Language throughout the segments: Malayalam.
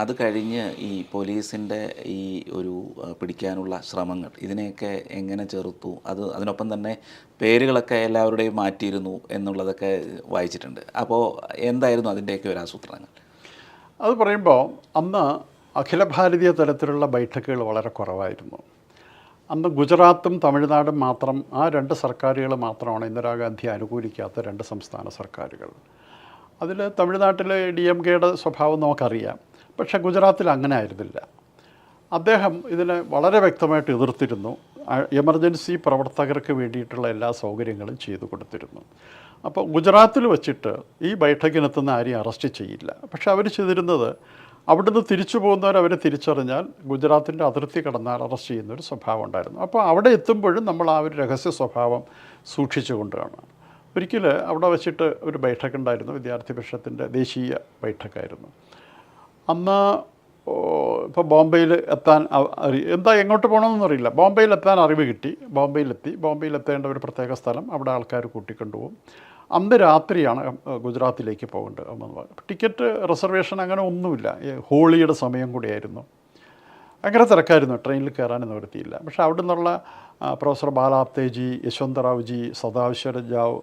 അത് കഴിഞ്ഞ് ഈ പോലീസിന്റെ ഈ ഒരു പിടിക്കാനുള്ള ശ്രമങ്ങൾ ഇതിനെയൊക്കെ എങ്ങനെ ചെറുത്തു അത് അതിനൊപ്പം തന്നെ പേരുകളൊക്കെ എല്ലാവരുടെയും മാറ്റിയിരുന്നു എന്നുള്ളതൊക്കെ വായിച്ചിട്ടുണ്ട്. അപ്പോൾ എന്തായിരുന്നു അതിന്റെയൊക്കെ ഒരു ആസൂത്രണങ്ങൾ? അത് പറയുമ്പോൾ അന്ന് അഖില ഭാരതീയ തലത്തിലുള്ള ബൈഠക്കുകൾ വളരെ കുറവായിരുന്നു. അന്ന് ഗുജറാത്തും തമിഴ്നാടും മാത്രം ആ രണ്ട് സർക്കാരുകൾ മാത്രമാണ് ഇന്ദിരാഗാന്ധി അനുകൂലിക്കാത്ത രണ്ട് സംസ്ഥാന സർക്കാരുകൾ. അതിൽ തമിഴ്നാട്ടിലെ ഡി എം കെയുടെ സ്വഭാവം നമുക്കറിയാം. പക്ഷേ ഗുജറാത്തിൽ അങ്ങനെ ആയിരുന്നില്ല. അദ്ദേഹം ഇതിനെ വളരെ വ്യക്തമായിട്ട് എതിർത്തിരുന്നു. എമർജൻസി പ്രവർത്തകർക്ക് വേണ്ടിയിട്ടുള്ള എല്ലാ സൗകര്യങ്ങളും ചെയ്തു കൊടുത്തിരുന്നു. അപ്പോൾ ഗുജറാത്തിൽ വെച്ചിട്ട് ഈ ബൈഠക്കിനെത്തുന്ന ആരെയും അറസ്റ്റ് ചെയ്യില്ല. പക്ഷെ അവർ ചെയ്തിരുന്നത് അവിടുന്ന് തിരിച്ചു പോകുന്നവർ അവരെ തിരിച്ചറിഞ്ഞാൽ ഗുജറാത്തിന്റെ അതിർത്തി കടന്നാൽ അറസ്റ്റ് ചെയ്യുന്ന ഒരു സ്വഭാവം ഉണ്ടായിരുന്നു. അപ്പോൾ അവിടെ എത്തുമ്പോഴും നമ്മൾ ആ ഒരു രഹസ്യ സ്വഭാവം സൂക്ഷിച്ചു കൊണ്ടുവേണം ഒരിക്കൽ അവിടെ വെച്ചിട്ട് ഒരു ബൈഠക്കുണ്ടായിരുന്നു വിദ്യാർത്ഥി പക്ഷത്തിന്റെ ദേശീയ ബൈഠക്കായിരുന്നു അന്ന് ഇപ്പോൾ ബോംബെയിൽ എത്താൻ എന്താ എങ്ങോട്ട് പോകണമെന്നൊന്നും അറിയില്ല. ബോംബെയിൽ എത്താൻ അറിവ് കിട്ടി. ബോംബെയിലെത്തി. ബോംബെയിലെത്തേണ്ട ഒരു പ്രത്യേക സ്ഥലം അവിടെ ആൾക്കാർ കൂട്ടിക്കൊണ്ടുപോകും. അന്ന് രാത്രിയാണ് ഗുജറാത്തിലേക്ക് പോകേണ്ടത്. അന്ന് ടിക്കറ്റ് റിസർവേഷൻ അങ്ങനെ ഒന്നുമില്ല. ഹോളിയുടെ സമയം കൂടിയായിരുന്നു. അങ്ങനെ തിരക്കായിരുന്നു. ട്രെയിനിൽ കയറാനൊന്നും നിവൃത്തിയില്ല പക്ഷേ അവിടെ നിന്നുള്ള പ്രൊഫസർ ബാലാപ്തേജി യശ്വന്തറാവുജി സദാശിവര ജാവ്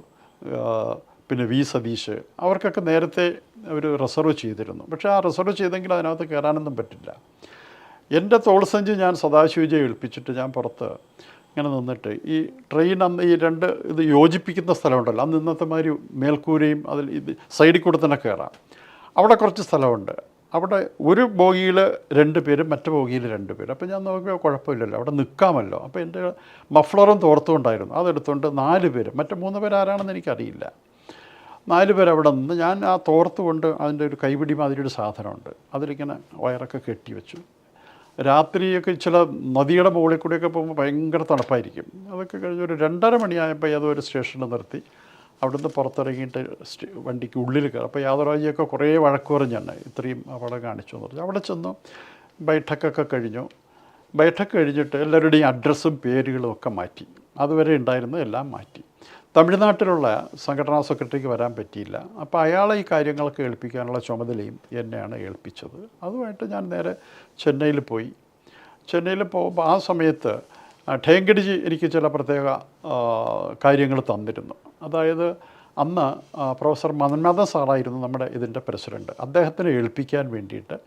ആ, പിന്നെ വി സതീഷ് അവർക്കൊക്കെ നേരത്തെ അവർ റിസർവ് ചെയ്തിരുന്നു. പക്ഷേ ആ റിസർവ് ചെയ്തെങ്കിൽ അതിനകത്ത് കയറാനൊന്നും പറ്റില്ല. എന്റെ തോൾസഞ്ചി ഞാൻ സദാശിവജിയെ ഏൽപ്പിച്ചിട്ട് ഞാൻ പുറത്ത് ഇങ്ങനെ നിന്നിട്ട് ഈ ട്രെയിൻ അന്ന് ഈ രണ്ട് ഇത് യോജിപ്പിക്കുന്ന സ്ഥലമുണ്ടല്ലോ. അന്ന് ഇന്നത്തെ മാതിരി മേൽക്കൂരയും അതിൽ ഇത് സൈഡിൽ കൂടെ തന്നെ കയറാം. അവിടെ കുറച്ച് സ്ഥലമുണ്ട്. അവിടെ ഒരു ബോഗിയിൽ രണ്ട് പേരും മറ്റു ബോഗിയിൽ രണ്ട് പേരും. അപ്പോൾ ഞാൻ നോക്കിയാൽ കുഴപ്പമില്ലല്ലോ. അവിടെ നിൽക്കാമല്ലോ. അപ്പോൾ എന്റെ മഫ്ളറും തോർത്തുകൊണ്ടായിരുന്നു അതെടുത്തുകൊണ്ട് നാല് പേര് മറ്റു മൂന്ന് പേരാരാണെന്ന് എനിക്കറിയില്ല. നാല് പേർ അവിടെ നിന്ന് ഞാൻ ആ തോർത്ത് കൊണ്ട് അതിന്റെ ഒരു കൈപിടി മാതിരി ഒരു സാധനമുണ്ട്. അതിലിങ്ങനെ വയറൊക്കെ കെട്ടി വെച്ചു. രാത്രിയൊക്കെ ചില നദിയുടെ മുകളിൽ കൂടിയൊക്കെ പോകുമ്പോൾ ഭയങ്കര തണുപ്പായിരിക്കും. അതൊക്കെ കഴിഞ്ഞ് ഒരു രണ്ടര മണിയായപ്പോൾ ഏതോ ഒരു സ്റ്റേഷനിൽ നിർത്തി. അവിടുന്ന് പുറത്തിറങ്ങിയിട്ട് വണ്ടിക്ക് ഉള്ളിൽ കയറി. അപ്പോൾ യാതൊരാജിയൊക്കെ കുറേ വഴക്ക് പറഞ്ഞാണ് ഇത്രയും അവിടെ കാണിച്ചു എന്ന് പറഞ്ഞു. അവിടെ ചെന്നു. ബൈഠക്കൊക്കെ കഴിഞ്ഞു. ബൈഠക്ക് കഴിഞ്ഞിട്ട് എല്ലാവരുടെയും അഡ്രസ്സും പേരുകളും ഒക്കെ മാറ്റി. അതുവരെ ഉണ്ടായിരുന്ന എല്ലാം മാറ്റി. തമിഴ്നാട്ടിലുള്ള സംഘടനാ സെക്രട്ടറിക്ക് വരാൻ പറ്റിയില്ല. അപ്പോൾ അയാളെ ഈ കാര്യങ്ങളൊക്കെ ഏൽപ്പിക്കാനുള്ള ചുമതലയും എന്നെയാണ് ഏൽപ്പിച്ചത്. അതുമായിട്ട് ഞാൻ നേരെ ചെന്നൈയിൽ പോയി. ചെന്നൈയിൽ പോകുമ്പോൾ ആ സമയത്ത് ഠേങ്കടിജി എനിക്ക് ചില പ്രത്യേക കാര്യങ്ങൾ തന്നിരുന്നു. അതായത് അന്ന് പ്രൊഫസർ മന്മഥ സാറായിരുന്നു നമ്മുടെ ഇതിന്റെ പ്രസിഡന്റ് അദ്ദേഹത്തിന് ഏൽപ്പിക്കാൻ വേണ്ടിയിട്ട്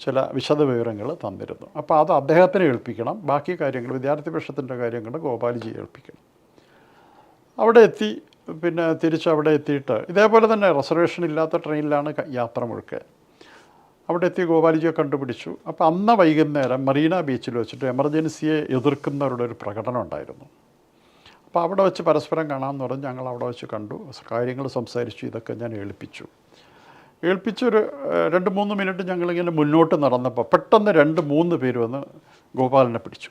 ചില വിശദ വിവരങ്ങൾ തന്നിരുന്നു. അപ്പോൾ അത് അദ്ദേഹത്തിന് ഏൽപ്പിക്കണം. ബാക്കി കാര്യങ്ങൾ വിദ്യാർത്ഥി പക്ഷത്തിന്റെ കാര്യങ്ങൾ ഗോപാലിജി ഏൽപ്പിക്കണം. അവിടെ എത്തി പിന്നെ തിരിച്ച് അവിടെ എത്തിയിട്ട് ഇതേപോലെ തന്നെ റിസർവേഷൻ ഇല്ലാത്ത ട്രെയിനിലാണ് യാത്ര മുഴുക്കുക അവിടെ എത്തി ഗോപാലിജിയെ കണ്ടുപിടിച്ചു. അപ്പോൾ അന്ന് വൈകുന്നേരം മറീന ബീച്ചിൽ വെച്ചിട്ട് എമർജൻസിയെ എതിർക്കുന്നവരുടെ ഒരു പ്രകടനം ഉണ്ടായിരുന്നു. അപ്പോൾ അവിടെ വെച്ച് പരസ്പരം കാണാമെന്ന് പറഞ്ഞ് ഞങ്ങൾ അവിടെ വെച്ച് കണ്ടു. കാര്യങ്ങൾ സംസാരിച്ചു. ഇതൊക്കെ ഞാൻ ഏൽപ്പിച്ചു. ഏൽപ്പിച്ചൊരു രണ്ട് മൂന്ന് മിനിറ്റ് ഞങ്ങളിങ്ങനെ മുന്നോട്ട് നടന്നപ്പോൾ പെട്ടെന്ന് രണ്ട് മൂന്ന് പേര് വന്ന് ഗോപാലിനെ പിടിച്ചു.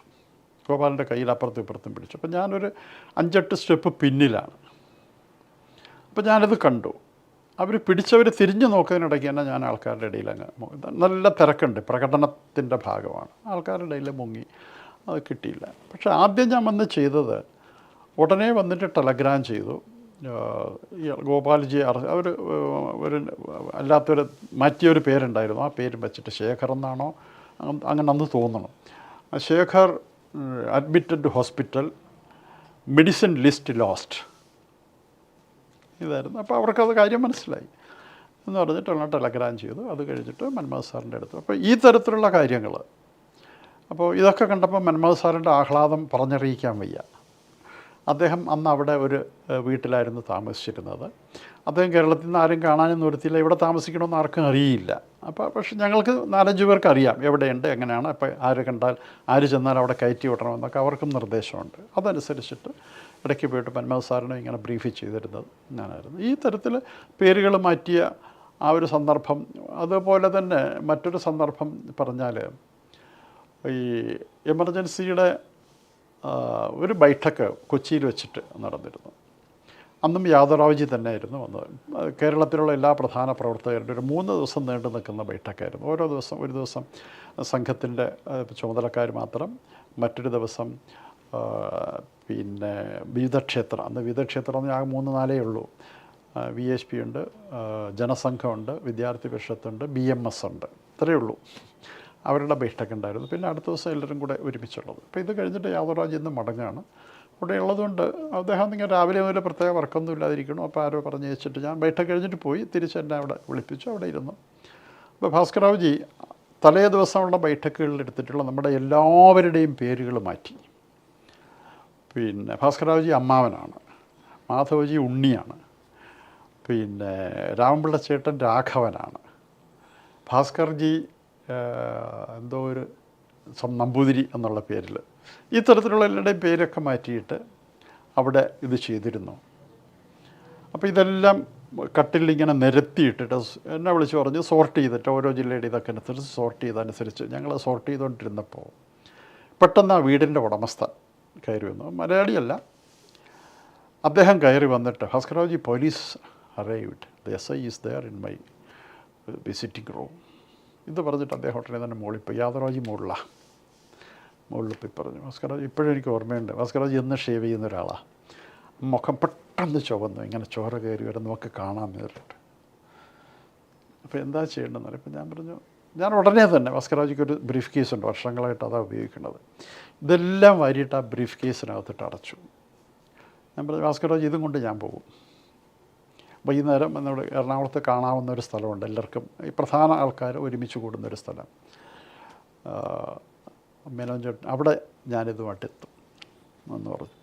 ഗോപാലിന്റെ കയ്യിൽ അപ്പുറത്തും ഇപ്പുറത്തും പിടിച്ചു. അപ്പോൾ ഞാനൊരു അഞ്ചെട്ട് സ്റ്റെപ്പ് പിന്നിലാണ്. അപ്പോൾ ഞാനത് കണ്ടു. അവർ പിടിച്ചവർ തിരിഞ്ഞു നോക്കുന്നതിനിടയ്ക്ക് തന്നെ ഞാൻ ആൾക്കാരുടെ ഇടയിൽ അങ്ങ് നല്ല തിരക്കുണ്ട്. പ്രകടനത്തിന്റെ ഭാഗമാണ്. ആൾക്കാരുടെ ഇടയിൽ മുങ്ങി. അത് കിട്ടിയില്ല. പക്ഷേ ആദ്യം ഞാൻ വന്ന് ചെയ്തത് ഉടനെ വന്നിട്ട് ടെലഗ്രാം ചെയ്തു. ഗോപാൽജി അവർ ഒരു അല്ലാത്തൊരു മാറ്റിയൊരു പേരുണ്ടായിരുന്നു. ആ പേര് വെച്ചിട്ട് ശേഖർ എന്നാണോ? അങ്ങ- അങ്ങനെ അന്ന് തോന്നണം Shekhar admitted hospital medicine list lost. ഇതായിരുന്നു. അപ്പോൾ അവർക്കത് കാര്യം മനസ്സിലായി. എന്ന് പറഞ്ഞിട്ടുള്ള ടെലഗ്രാം ചെയ്തു. അത് കഴിഞ്ഞിട്ട് മന്മോഹൻ സാറിന്റെ അടുത്ത്. അപ്പോൾ ഈ തരത്തിലുള്ള കാര്യങ്ങൾ. അപ്പോൾ ഇതൊക്കെ കണ്ടപ്പോൾ മന്മോഹൻ സാറിന്റെ ആഹ്ലാദം പറഞ്ഞറിയിക്കാൻ വയ്യ. അദ്ദേഹം അന്ന് അവിടെ ഒരു വീട്ടിലായിരുന്നു താമസിച്ചിരുന്നത്. അദ്ദേഹം കേരളത്തിൽ നിന്ന് ആരും കാണാനും നിർത്തിയില്ല ഇവിടെ താമസിക്കണമെന്ന് ആർക്കും അറിയില്ല അപ്പോൾ പക്ഷേ ഞങ്ങൾക്ക് നാലഞ്ച് പേർക്ക് അറിയാം എവിടെയുണ്ട് എങ്ങനെയാണ് അപ്പോൾ ആര് കണ്ടാൽ ആര് ചെന്നാൽ അവിടെ കയറ്റി വിടണമെന്നൊക്കെ അവർക്കും നിർദ്ദേശമുണ്ട്. അതനുസരിച്ചിട്ട് ഇടയ്ക്ക് പോയിട്ട് മന്മോഹൻ സാറിനെ ഇങ്ങനെ ബ്രീഫ് ചെയ്തിരുന്നത് ഞാനായിരുന്നു. ഈ തരത്തിൽ പേരുകൾ മാറ്റിയ ആ ഒരു സന്ദർഭം അതുപോലെ തന്നെ മറ്റൊരു സന്ദർഭം പറഞ്ഞാൽ ഈ എമർജൻസിയുടെ ഒരു ബൈഠക്ക് കൊച്ചിയിൽ വെച്ചിട്ട് നടന്നിരുന്നു. അന്നും യാദവറാവുജി തന്നെയായിരുന്നു വന്നത്. കേരളത്തിലുള്ള എല്ലാ പ്രധാന പ്രവർത്തകരുടെ ഒരു മൂന്ന് ദിവസം നീണ്ടു നിൽക്കുന്ന ബൈഠക്കായിരുന്നു. ഓരോ ദിവസം ഒരു ദിവസം സംഘത്തിന്റെ ചുമതലക്കാർ മാത്രം മറ്റൊരു ദിവസം പിന്നെ പിന്നെ വിവിധക്ഷേത്രം. അന്ന് വിവിധക്ഷേത്രം എന്ന് ആകെ മൂന്ന് നാലേ ഉള്ളൂ. വി എച്ച് പി ഉണ്ട് ജനസംഘമുണ്ട് വിദ്യാർത്ഥി പരിഷത്തുണ്ട് ബി എം എസ് ഉണ്ട്. ഇത്രയേ ഉള്ളൂ. അവരുടെ ബഹിഷ്ടൊക്കെ ഉണ്ടായിരുന്നു. പിന്നെ അടുത്ത ദിവസം എല്ലാവരും കൂടെ ഒരുമിച്ചുള്ളത്. അപ്പോൾ ഇത് കഴിഞ്ഞിട്ട് യാദവരാജ് ഇന്ന് മടങ്ങാണ്. അവിടെ ഉള്ളതുകൊണ്ട് അദ്ദേഹം ഇങ്ങനെ രാവിലെ മുതൽ പ്രത്യേക വർക്കൊന്നും ഇല്ലാതിരിക്കണം അപ്പോൾ ആരോ പറഞ്ഞു വെച്ചിട്ട് ഞാൻ ബൈഠക്ക് കഴിഞ്ഞിട്ട് പോയി. തിരിച്ച് എന്നെ അവിടെ വിളിപ്പിച്ചു. അവിടെ ഇരുന്നു. അപ്പോൾ ഭാസ്കറാവുജി തലേ ദിവസമുള്ള ബൈഠക്കുകളിൽ എടുത്തിട്ടുള്ള നമ്മുടെ എല്ലാവരുടെയും പേരുകൾ മാറ്റി. പിന്നെ ഭാസ്കരാവജി അമ്മാവനാണ്. മാധവജി ഉണ്ണിയാണ്. പിന്നെ രാമപിള്ള ചേട്ടൻ രാഘവനാണ്. ഭാസ്കർജി എന്തോ ഒരു നമ്പൂതിരി എന്നുള്ള പേരിൽ. ഇത്തരത്തിലുള്ള എല്ലാവരുടെയും പേരൊക്കെ മാറ്റിയിട്ട് അവിടെ ഇത് ചെയ്തിരുന്നു. അപ്പോൾ ഇതെല്ലാം കട്ടിൽ ഇങ്ങനെ നിരത്തിയിട്ടിട്ട് എന്നെ വിളിച്ച് പറഞ്ഞ് സോർട്ട് ചെയ്തിട്ട് ഓരോ ജില്ലയുടെ ഇതൊക്കെ അനുസരിച്ച് സോർട്ട് ചെയ്തനുസരിച്ച് ഞങ്ങൾ സോർട്ട് ചെയ്തുകൊണ്ടിരുന്നപ്പോൾ പെട്ടെന്ന് ആ വീടിന്റെ ഉടമസ്ഥ കയറി വന്നു. മലയാളിയല്ല. അദ്ദേഹം കയറി വന്നിട്ട് Bhaskar Rao ji police arrived the S I is there in my visiting room ഇത് പറഞ്ഞിട്ട് അദ്ദേഹം ഉടനെ തന്നെ മുകളിൽ പോയി. യാദവരാജി മുകളിലാണ് മുകളിൽ പോയി പറഞ്ഞു. ഭാസ്കരാജ് ഇപ്പോഴും എനിക്ക് ഓർമ്മയുണ്ട്. ഭാസ്കരാജ് എന്ന് ഷേവ് ചെയ്യുന്ന ഒരാളാണ് മുഖം പെട്ടെന്ന് ചുവന്നു. ഇങ്ങനെ ചോര കയറി വരെ നമുക്ക് കാണാൻ നേരിട്ട് അപ്പോൾ എന്താ ചെയ്യേണ്ടതെന്ന് പറയുമ്പോൾ ഞാൻ പറഞ്ഞു ഞാൻ ഉടനെ തന്നെ ഭാസ്കരാജിക്ക് ഒരു ബ്രീഫ് കേസ് ഉണ്ട് വർഷങ്ങളായിട്ട് അതാണ് ഉപയോഗിക്കുന്നത്. ഇതെല്ലാം വാരിയിട്ട് ആ ബ്രീഫ് കേസിനകത്തിട്ട് അടച്ചു. ഞാൻ പറഞ്ഞു ഭാസ്കരാജ് ഇതും കൊണ്ട് ഞാൻ പോകും. വൈകുന്നേരം നമ്മുടെ എറണാകുളത്ത് കാണാവുന്ന ഒരു സ്ഥലമുണ്ട്. എല്ലാവർക്കും ഈ പ്രധാന ആൾക്കാർ ഒരുമിച്ച് കൂടുന്ന ഒരു സ്ഥലം. മേനോൻ അവിടെ ഞാനിതുമായിട്ട് എത്തും എന്ന് പറഞ്ഞു.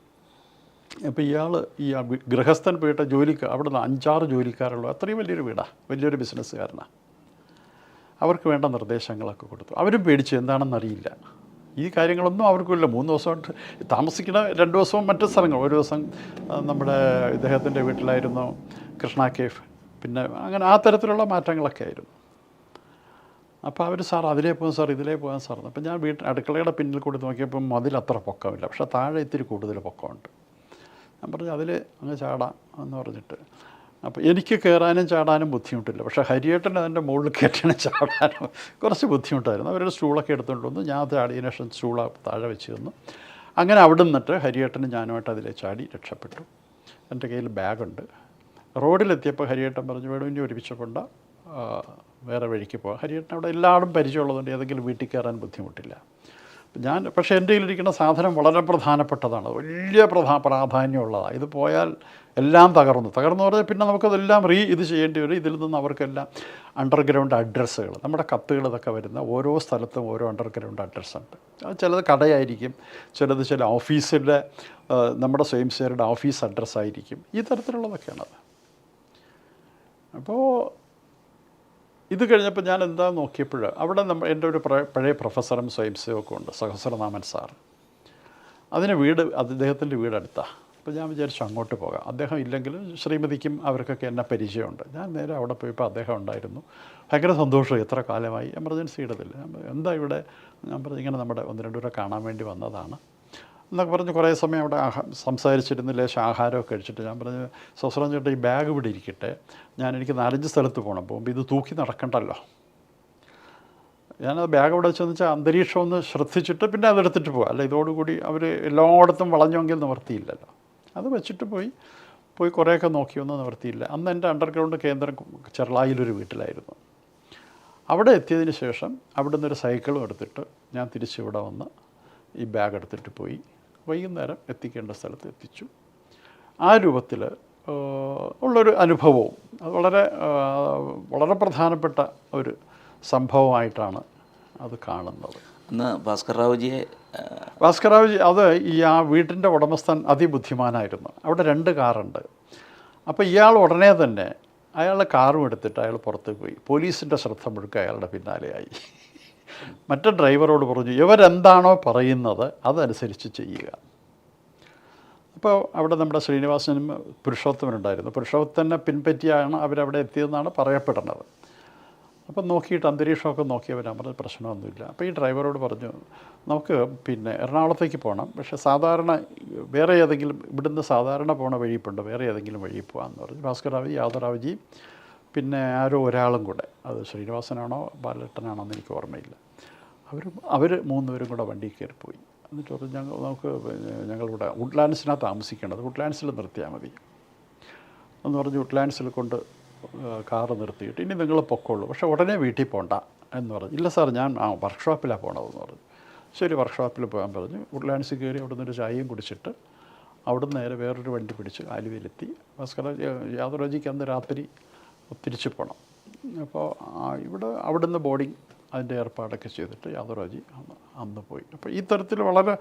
അപ്പോൾ ഇയാൾ ഈ ഗൃഹസ്ഥൻ പോയിട്ട് ജോലിക്ക് അവിടെ നിന്ന് അഞ്ചാറ് ജോലിക്കാരുള്ളൂ അത്രയും വലിയൊരു വീടാണ് വലിയൊരു ബിസിനസ്സുകാരനാണ് അവർക്ക് വേണ്ട നിർദ്ദേശങ്ങളൊക്കെ കൊടുത്തു. അവരും പേടിച്ചു എന്താണെന്നറിയില്ല. ഈ കാര്യങ്ങളൊന്നും അവർക്കില്ല മൂന്ന് ദിവസമായിട്ട് താമസിക്കുന്ന രണ്ട് ദിവസവും മറ്റു സ്ഥലങ്ങൾ. ഒരു ദിവസം നമ്മുടെ ഇദ്ദേഹത്തിന്റെ വീട്ടിലായിരുന്നു കൃഷ്ണ കേഫ്. പിന്നെ അങ്ങനെ ആ തരത്തിലുള്ള മാറ്റങ്ങളൊക്കെ ആയിരുന്നു. അപ്പോൾ അവർ സാർ അതിലേ പോകാൻ സാർ ഇതിലേ പോകാൻ സാർ അപ്പം ഞാൻ വീട്ടിൽ അടുക്കളയുടെ പിന്നിൽ കൂടി നോക്കിയപ്പോൾ മതിൽ അത്ര പൊക്കമില്ല. പക്ഷേ താഴെ ഇത്തിരി കൂടുതൽ പൊക്കമുണ്ട്. ഞാൻ പറഞ്ഞു അതിൽ അങ്ങ് ചാടാം എന്ന് പറഞ്ഞിട്ട്. അപ്പോൾ എനിക്ക് കയറാനും ചാടാനും ബുദ്ധിമുട്ടില്ല. പക്ഷേ ഹരിയേട്ടൻ അതിന്റെ മുകളിൽ കയറ്റാനും ചാടാനും കുറച്ച് ബുദ്ധിമുട്ടായിരുന്നു. അവരുടെ സ്റ്റൂളൊക്കെ എടുത്തുകൊണ്ട് വന്നു. ഞാൻ ചാടിയതിനു ശേഷം സ്റ്റൂള താഴെ വെച്ച് തന്നു അങ്ങനെ അവിടെ നിന്നിട്ട് ഹരിയേട്ടന് ഞാനുമായിട്ട് അതിലെ ചാടി രക്ഷപ്പെട്ടു. എന്റെ കയ്യിൽ ബാഗുണ്ട്. റോഡിലെത്തിയപ്പോൾ ഹരിയേട്ടൻ പറഞ്ഞു വേണം ഇനി ഒരുമിച്ച് കൊണ്ട വേറെ വഴിക്ക് പോകാം ഹരിയേട്ടൻ അവിടെ എല്ലാവരും പരിചയമുള്ളതുകൊണ്ട് ഏതെങ്കിലും വീട്ടിൽ കയറാൻ ബുദ്ധിമുട്ടില്ല. ഞാൻ പക്ഷേ എന്റെ കയ്യിലിരിക്കുന്ന സാധനം വളരെ പ്രധാനപ്പെട്ടതാണ്. വലിയ പ്രധാ പ്രാധാന്യമുള്ളതാണ്. ഇത് പോയാൽ എല്ലാം തകർന്നു. തകർന്നു പറഞ്ഞാൽ പിന്നെ നമുക്കതെല്ലാം റീ ഇത് ചെയ്യേണ്ടി വരും. ഇതിൽ നിന്ന് അവർക്കെല്ലാം അണ്ടർഗ്രൗണ്ട് അഡ്രസ്സുകൾ നമ്മുടെ കത്തുകൾ ഇതൊക്കെ വരുന്ന ഓരോ സ്ഥലത്തും ഓരോ അണ്ടർഗ്രൗണ്ട് അഡ്രസ്സുണ്ട് ചിലത് കടയായിരിക്കും ചിലത് ചില ഓഫീസിലെ നമ്മുടെ സ്വയം സേവരുടെ ഓഫീസ് അഡ്രസ്സായിരിക്കും ഈ തരത്തിലുള്ളതൊക്കെയാണത്. അപ്പോൾ ഇത് കഴിഞ്ഞപ്പോൾ ഞാൻ എന്താ നോക്കിയപ്പോൾ അവിടെ നമ്മൾ എന്റെ ഒരു പഴയ പ്രൊഫസറും സ്വയം സേവക്കും ഉണ്ട് സഹസ്രനാമൻ സാർ. അതിന് വീട് അദ്ദേഹത്തിന്റെ വീട് അടുത്താണ് അപ്പോൾ ഞാൻ വിചാരിച്ചു അങ്ങോട്ട് പോകാം. അദ്ദേഹം ഇല്ലെങ്കിലും ശ്രീമതിക്കും അവർക്കൊക്കെ എന്നെ പരിചയമുണ്ട്. ഞാൻ നേരെ അവിടെ പോയപ്പോൾ അദ്ദേഹം ഉണ്ടായിരുന്നു. ഭയങ്കര സന്തോഷം എത്ര കാലമായി. എമർജൻസി ഇടത്തില്ല. എന്താ ഇവിടെ? ഞാൻ പറഞ്ഞു ഇങ്ങനെ നമ്മുടെ ഒന്ന് രണ്ടുപേരെ കാണാൻ വേണ്ടി വന്നതാണ്. എന്നൊക്കെ പറഞ്ഞ് കുറേ സമയം അവിടെ ആഹാ സംസാരിച്ചിരുന്നു ലേശം ആഹാരമൊക്കെ കഴിച്ചിട്ട്. ഞാൻ പറഞ്ഞു സ്വസ്രം ചേട്ടാ ഈ ബാഗ് ഇവിടെ ഇരിക്കട്ടെ. ഞാൻ എനിക്ക് നാലഞ്ച് സ്ഥലത്ത് പോകണം. പോകുമ്പോൾ ഇത് തൂക്കി നടക്കണ്ടല്ലോ. ഞാനത് ബാഗ് അവിടെ വെച്ചെന്ന് വെച്ചാൽ അന്തരീക്ഷം ഒന്ന് ശ്രദ്ധിച്ചിട്ട് പിന്നെ അതെടുത്തിട്ട് പോകാം അല്ല ഇതോടുകൂടി അവർ എല്ലായിടത്തും വളഞ്ഞെങ്കിൽ നിവർത്തിയില്ലല്ലോ. അത് വെച്ചിട്ട് പോയി. പോയി കുറേയൊക്കെ നോക്കിയൊന്നും നിവർത്തിയില്ല. അന്ന് എന്റെ അണ്ടർഗ്രൗണ്ട് കേന്ദ്രം ചെറളായിലൊരു വീട്ടിലായിരുന്നു. അവിടെ എത്തിയതിന് ശേഷം അവിടെ നിന്നൊരു സൈക്കിളും എടുത്തിട്ട് ഞാൻ തിരിച്ചിവിടെ വന്ന് ഈ ബാഗ് എടുത്തിട്ട് പോയി. വൈകുന്നേരം എത്തിക്കേണ്ട സ്ഥലത്ത് എത്തിച്ചു. ആ രൂപത്തിൽ ഉള്ളൊരു അനുഭവവും അത് വളരെ വളരെ പ്രധാനപ്പെട്ട ഒരു സംഭവമായിട്ടാണ് അത് കാണുന്നത്. അന്ന് ഭാസ്കർ റാവുജിയെ ഭാസ്കർ റാവുജി അത് ഈ ആ വീട്ടിന്റെ ഉടമസ്ഥൻ അതിബുദ്ധിമാനായിരുന്നു. അവിടെ രണ്ട് കാറുണ്ട്. അപ്പോൾ ഇയാൾ ഉടനെ തന്നെ അയാളുടെ കാറും എടുത്തിട്ട് അയാൾ പുറത്തേക്ക് പോയി. പോലീസിന്റെ ശ്രദ്ധ മുഴുക്ക അയാളുടെ പിന്നാലെയായി. മറ്റേ ഡ്രൈവറോട് പറഞ്ഞു ഇവരെന്താണോ പറയുന്നത് അതനുസരിച്ച് ചെയ്യുക. അപ്പോൾ അവിടെ നമ്മുടെ ശ്രീനിവാസനും പുരുഷോത്തമനുണ്ടായിരുന്നു. പുരുഷോത്തനെ പിൻപറ്റിയാണ് അവരവിടെ എത്തിയതെന്നാണ് പറയപ്പെടുന്നത്. അപ്പം നോക്കിയിട്ട് അന്തരീക്ഷമൊക്കെ നോക്കിയവരാൻ പറഞ്ഞ പ്രശ്നമൊന്നുമില്ല. അപ്പോൾ ഈ ഡ്രൈവറോട് പറഞ്ഞു നമുക്ക് പിന്നെ എറണാകുളത്തേക്ക് പോകണം. പക്ഷെ സാധാരണ വേറെ ഏതെങ്കിലും ഇവിടുന്ന് സാധാരണ പോണ വഴിയിപ്പുണ്ട് വേറെ ഏതെങ്കിലും വഴി പോകാമെന്ന് പറഞ്ഞു. ഭാസ്കർ റാവി യാദവ് യാദവറാവുജിയും പിന്നെ ആരോ ഒരാളും കൂടെ. അത് ശ്രീനിവാസനാണോ ബാലട്ടനാണോ എന്ന് എനിക്ക് ഓർമ്മയില്ല. അവർ അവർ മൂന്നുപേരും കൂടെ വണ്ടിയിൽ കയറിപ്പോയി പോയി. എന്നിട്ട് പറഞ്ഞു ഞങ്ങൾ നമുക്ക് ഞങ്ങളിവിടെ വുഡ്ലാൻഡ്സിനകത്ത് താമസിക്കേണ്ടത്. വുഡ്ലാൻഡ്സിൽ നിർത്തിയാൽ മതി. എന്ന് പറഞ്ഞ് വുഡ്ലാൻഡ്സിൽ കൊണ്ട് കാറ് നിർത്തിയിട്ട് ഇനി നിങ്ങൾ പൊക്കോളൂ. പക്ഷേ ഉടനെ വീട്ടിൽ പോകണ്ട എന്ന് പറഞ്ഞു. ഇല്ല സാർ ഞാൻ ആ വർക്ക്ഷോപ്പിലാണ് പോകണതെന്ന് പറഞ്ഞു. ശരി വർക്ക്ഷോപ്പിൽ പോകാൻ പറഞ്ഞു. വുഡ്ലാൻഡ്സിൽ കയറി അവിടെ നിന്നൊരു ചായയും കുടിച്ചിട്ട് അവിടെ നേരെ വേറൊരു വണ്ടി പിടിച്ച് ആലുവയിലെത്തി. ഭാസ്കര യാതൊരാജിക്ക് അന്ന് രാത്രി തിരിച്ചു പോകണം അപ്പോൾ ഇവിടെ അവിടുന്ന് ബോർഡിങ് അതിന്റെ ഏർപ്പാടൊക്കെ ചെയ്തിട്ട് യാദവ്രാജി അന്ന് അന്ന് പോയി. അപ്പോൾ ഈ തരത്തിൽ വളരെ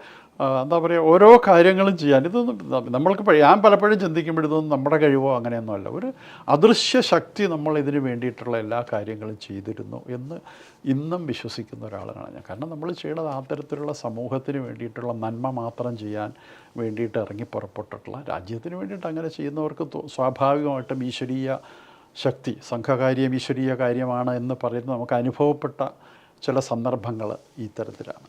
എന്താ പറയുക ഓരോ കാര്യങ്ങളും ചെയ്യാൻ ഇതൊന്നും നമ്മൾക്ക് ഞാൻ പലപ്പോഴും ചിന്തിക്കുമ്പോൾ ഇതൊന്നും നമ്മുടെ കഴിവോ അങ്ങനെയൊന്നും അല്ല. ഒരു അദൃശ്യ ശക്തി നമ്മൾ ഇതിന് വേണ്ടിയിട്ടുള്ള എല്ലാ കാര്യങ്ങളും ചെയ്തിരുന്നു എന്ന് ഇന്നും വിശ്വസിക്കുന്ന ഒരാളാണ് ഞാൻ. കാരണം നമ്മൾ ചെയ്യണത് ആ തരത്തിലുള്ള സമൂഹത്തിന് വേണ്ടിയിട്ടുള്ള നന്മ മാത്രം ചെയ്യാൻ വേണ്ടിയിട്ട് ഇറങ്ങി പുറപ്പെട്ടിട്ടുള്ള രാജ്യത്തിന് വേണ്ടിയിട്ട് അങ്ങനെ ചെയ്യുന്നവർക്ക് സ്വാഭാവികമായിട്ടും ഈശ്വരീയ ശക്തി സംഘകാര്യം ഈശ്വരീയ കാര്യമാണ് എന്ന് പറയുന്നത് നമുക്ക് അനുഭവപ്പെട്ട ചില സന്ദർഭങ്ങൾ ഈ തരത്തിലാണ്.